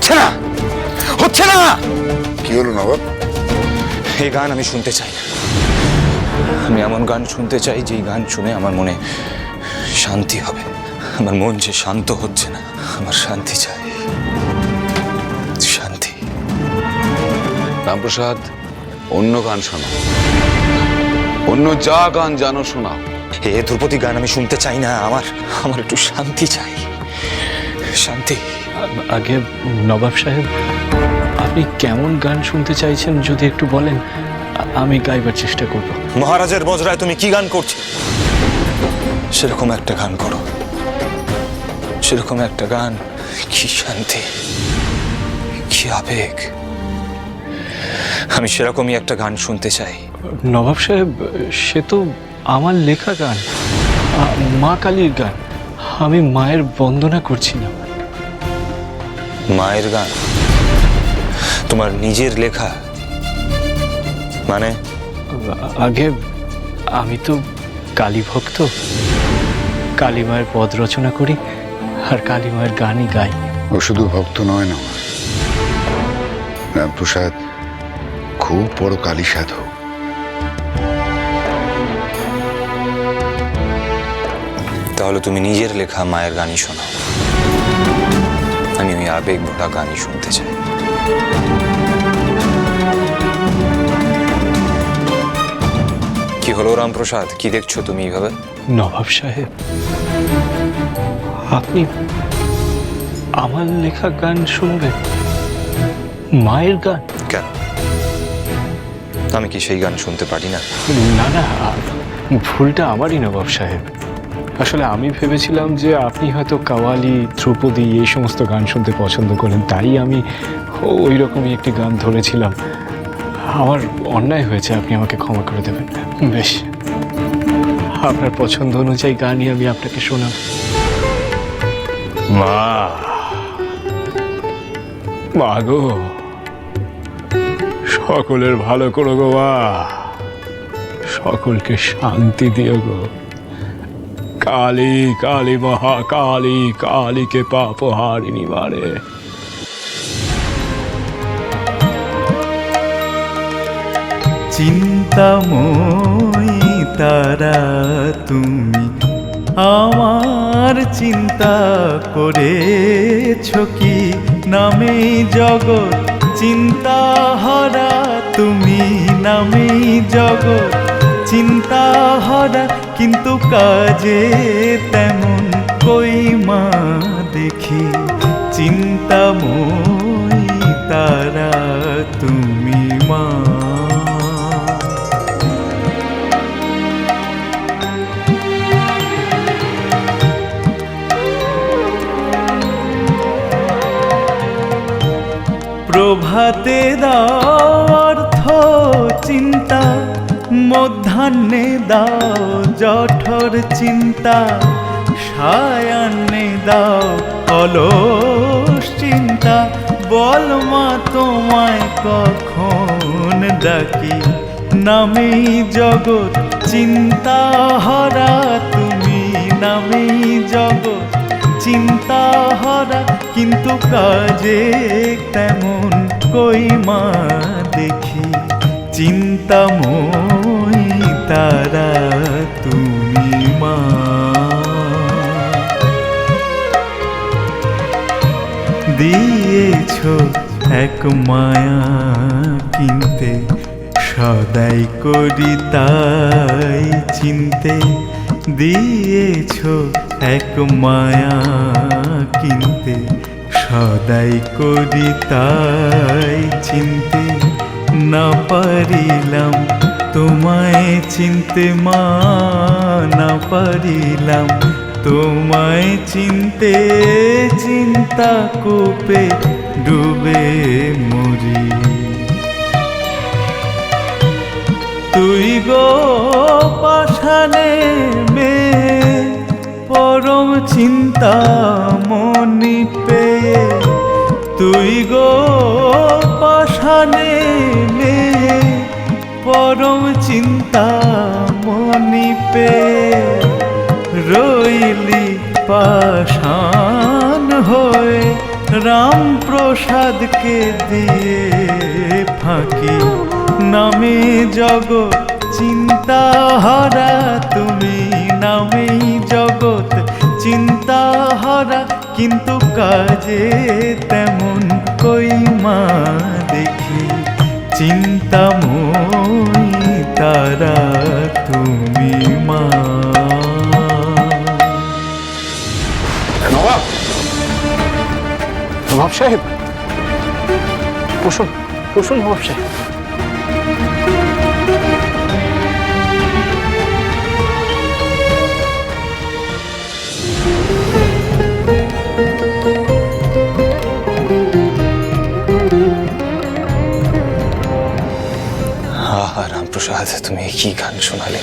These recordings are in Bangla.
হচ্ছে না। হচ্ছে না। কি হলো নবাব? এই গান আমি শুনতে চাই। না আমি এমন গান শুনতে চাই যেই গান শুনে আমার মনে শান্তি হবে। আমার মন যে শান্ত হচ্ছে না আমার শান্তি চাই। শান্তি। রামপ্রসাদ অন্য গান শোনাও অন্য যা গান জানো শোনাও। এ ধ্রুপদী গান আমি শুনতে চাই না আমার আমার একটু শান্তি চাই। শান্তি। আগে নবাব সাহেব আপনি কেমন গান শুনতে চাইছেন যদি একটু বলেন আমি গাইবার চেষ্টা করব। মহারাজের বজরায় তুমি কি গান করছ? সেরকম একটা গান করো। সেরকম একটা গান কি শান্তি কি আবেগ। আমি সেরকমই একটা গান শুনতে চাই। নবাব সাহেব সে তো আমার লেখা গান মা কালীর গান আমি মায়ের বন্দনা করছিলাম মায়ের গান। তোমার নিজের লেখা। মানে? আগে আমি তো কালী ভক্ত। কালী মায়ের পদ রচনা করি আর কালী মায়ের গানই গাই। ও শুধু ভক্ত নয় না রামপ্রসাদ খুব বড় কালী সাধক তাহলে তুমি নিজের লেখা মায়ের গানই শোনাও। আবেগ ভরা গানই শুনতে চাই। কি হলো রামপ্রসাদ? কি দেখছ তুমি এইভাবে? নবাব সাহেব আপনি আমার লেখা গান শুনবেন? মায়ের গান? কেন? আমি কি সেই গান শুনতে পারি না? না না ভুলটা আমারই নবাব সাহেব। আসলে আমি ভেবেছিলাম যে আপনি হয়তো কাওয়ালি, ধ্রুপদী এই সমস্ত গান শুনতে পছন্দ করেন, তাই আমি ওই রকমই একটি গান ধরেছিলাম। আমার অন্যায় হয়েছে, আপনি আমাকে ক্ষমা করে দেবেন। বেশ, আপনার পছন্দ অনুযায়ী গানই আমি আপনাকে শোনাব। মা মা গো, সকলের ভালো করো গো মা। সকলকে শান্তি দিও গো। কালী কালী মহাকালী কালীকে পাপ হারিনি মারে চিন্তাময়ী তারা তুমি আমার চিন্তা করেছ কি নামে জগৎ চিন্তা হারা তুমি নামে জগৎ চিন্তা হারা কিন্তু কাজে তেমন কই মা দেখি। চিন্তাময়ী তারা তুমি মা। প্রভাতে দাও অর্থ চিন্তা মধ্যাহ্নে দাও জঠর চিন্তা সায়ান্নে দাও অলস চিন্তা। বল মা তোমায় কখন ডাকি? নামেই জগৎ চিন্তা হারা তুমি নামেই জগৎ চিন্তা হারা কিন্তু কাজে তেমন কই মা দেখি? চিন্তাময়ী তারা তুমি মা। দিয়েছ এক মায়া কিনতে, সদাই করি তাই চিনতে। দিয়েছ এক মায়া কিনতে, সদাই করি তাই চিনতে। না পারিলাম তোমায় চিনতে মা না পারিলাম। তোমায় চিনতে চিন্তা কোপে ডুবে মরি। তুই গো পাশানে মে পরম চিন্তা মনি পেয়ে। তুই গো পাশানে পরম চিন্তা মনি পেয়ে রইলি পাশান হয়ে। রাম রামপ্রসাদকে দিয়ে ফাঁকি নামে জগৎ চিন্তা হারা তুমি নামেই জগৎ চিন্তা হারা কিন্তু কাজে তেমন কই মা দেখি চিন্তাময়ী সাহেব। বসুন বসুন নবাব সাহেব। আহা, রামপ্রসাদ, তুমি কি গান শোনালে?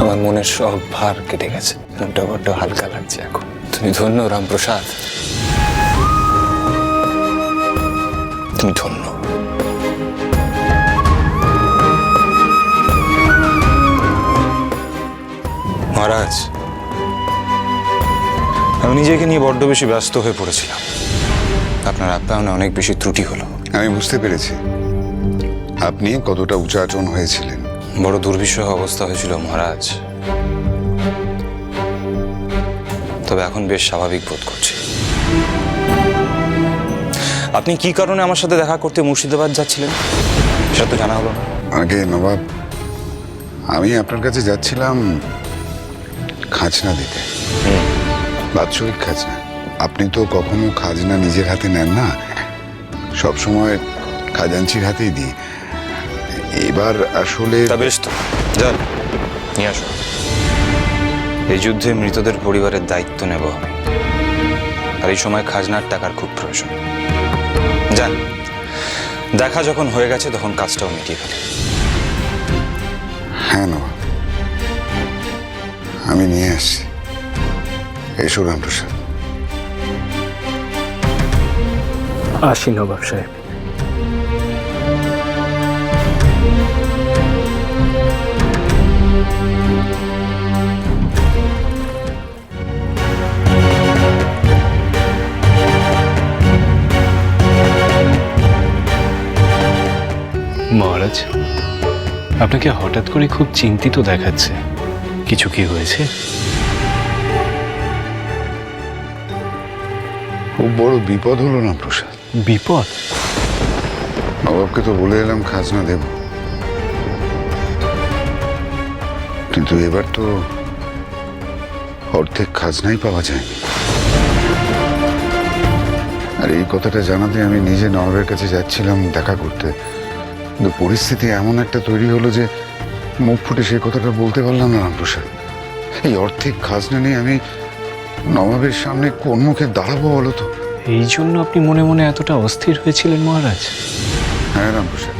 আমার মনের সব ভার কেটে গেছে। মনটা বড্ড হালকা লাগছে এখন। তুমি ধন্য রামপ্রসাদ। তুমি ধন্য। মহারাজ আমি নিজেকে নিয়ে বড্ড বেশি ব্যস্ত হয়ে পড়েছিলাম। আপনার আপ্যায়নে অনেক বেশি ত্রুটি হলো। আমি বুঝতে পেরেছি। আপনি কতটা উচাটন হয়েছিলেন। বড় দুর্বিষহ অবস্থা হয়েছিল মহারাজ। তবে এখন বেশ স্বাভাবিক বোধ করছি। আপনি কি কারণে আমার সাথে দেখা করতে মুর্শিদাবাদ যাচ্ছিলেন? সেটা তো জানা হলো না। আগে নবাব আমি আপনার কাছে যাচ্ছিলাম খাজনা দিতে। বাৎসরিক খাজনা। আপনি তো কখনো খাজনা নিজের হাতে নেন না। সব সময় খাজাঞ্চির হাতেই দিই। এবার আসলে বেশ তো। যান নিয়ে আসো এই যুদ্ধে মৃতদের পরিবারের দায়িত্ব নেব আমি। আর এই সময় খাজনার টাকার খুব প্রয়োজন। যান দেখা যখন হয়ে গেছে তখন কাজটাও মিটিয়ে ফেলি। হ্যাঁ নবাব আমি নিয়ে আসছি। এসো রামপ্রসাদ। আসি নবাব সাহেব। আপনাকে হঠাৎ করে খুব চিন্তিত দেখাচ্ছে। কিছু কি হয়েছে? খুব বড় বিপদ হলো না প্রসাদ? বিপদ? নবাবকে তো বলে এলাম খাজনা দেব। কিন্তু এবার তো অর্ধেক খাজনাই পাওয়া যায়নি। আর এই কথাটা জানাতে আমি নিজে নবাবের কাছে যাচ্ছিলাম দেখা করতে। কিন্তু পরিস্থিতি এমন একটা তৈরি হলো যে মুখ ফুটে সেই কথাটা বলতে পারলাম না রামপ্রসাদ। এই অর্ধেক খাজনা নিয়ে আমি নবাবের সামনে কোন মুখে দাঁড়াবো বলো তো? এই জন্য আপনি মনে মনে এতটা অস্থির হয়েছিলেন মহারাজ। হ্যাঁ রামপ্রসাদ।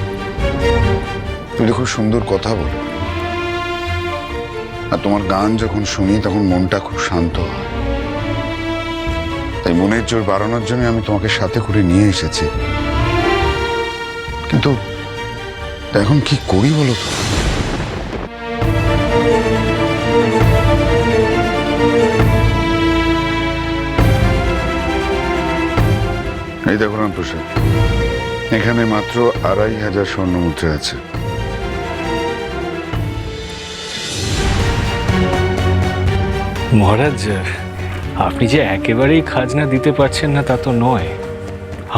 তুমি খুব সুন্দর কথা বলো। আর তোমার গান যখন শুনি তখন মনটা খুব শান্ত হয়। তাই মনের জোর বাড়ানোর জন্য আমি তোমাকে সাথে করে নিয়ে এসেছি। কিন্তু এখন কি করি বলো তো? এই দেখো রামপ্রসাদ, এখানে মাত্র আড়াই হাজার স্বর্ণ মুদ্রা আছে। মহারাজ, আপনি যে একেবারেই খাজনা দিতে পারছেন না তা তো নয়।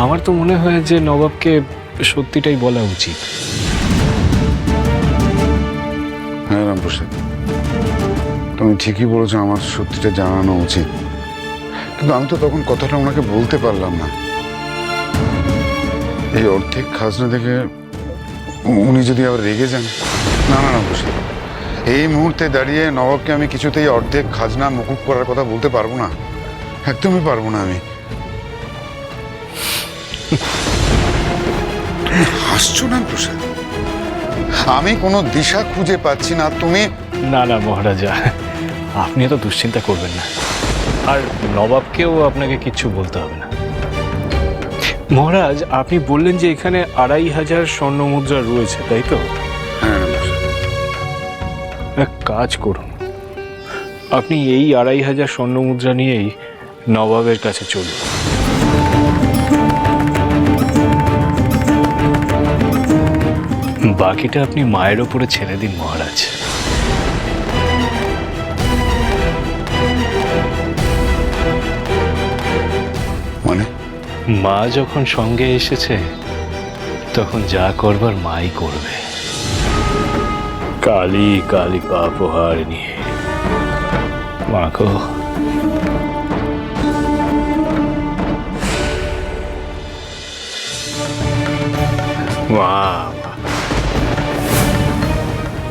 আমার তো মনে হয় যে নবাবকে সত্যিটাই বলা উচিত। হ্যাঁ তুমি ঠিকই বলেছ, আমার সত্যিটা জানানো উচিত। কিন্তু আমি তো তখন কথাটা ওনাকে বলতে পারলাম না। এই অর্ধেক খাজনা দেখে উনি যদি আবার রেগে যান, না না রামপ্রসাদ এই মুহূর্তে দাঁড়িয়ে নবাবকে আমি কিছুতেই অর্ধেক খাজনা মুকুব করার কথা বলতে পারব না। একদমই পারব না আমি। হাসছো না, প্রসাদ? আমি কোনো দিশা খুঁজে পাচ্ছি না তুমি না না মহারাজা আপনি এত দুশ্চিন্তা করবেন না। আর নবাবকেও আপনাকে কিচ্ছু বলতে হবে না। মহারাজ আপনি বললেন যে এখানে আড়াই হাজার স্বর্ণ মুদ্রা রয়েছে তাই তো? হ্যাঁ এক কাজ করুন। আপনি এই আড়াই হাজার স্বর্ণ মুদ্রা নিয়েই নবাবের কাছে চলুন। বাকিটা আপনি মায়ের ওপরে ছেড়ে দিন মহারাজ। মানে? মা যখন সঙ্গে এসেছে তখন যা করবার মাই করবে। কালি কালি পাপহার নিয়ে। মাখো মা।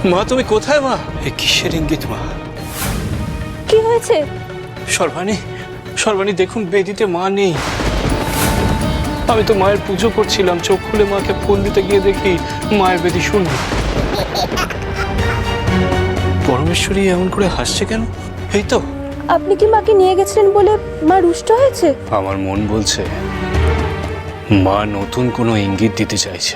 মা তুমি কোথায় মা? এ কিসের ইঙ্গিত মা? কি হয়েছে? সর্বাণী সর্বাণী দেখুন বেদিতে মা নেই। আমি তো মায়ের পুজো করছিলাম চোখ খুলে মাকে ফুল দিতে গিয়ে দেখি মায়ের বেদি শূন্য। পরমেশ্বরী এমন করে হাসছে কেন? এই তো। আপনি কি মাকে নিয়ে গেছিলেন বলে মা রুষ্ট হয়েছে? আমার মন বলছে মা নতুন কোনো ইঙ্গিত দিতে চাইছে।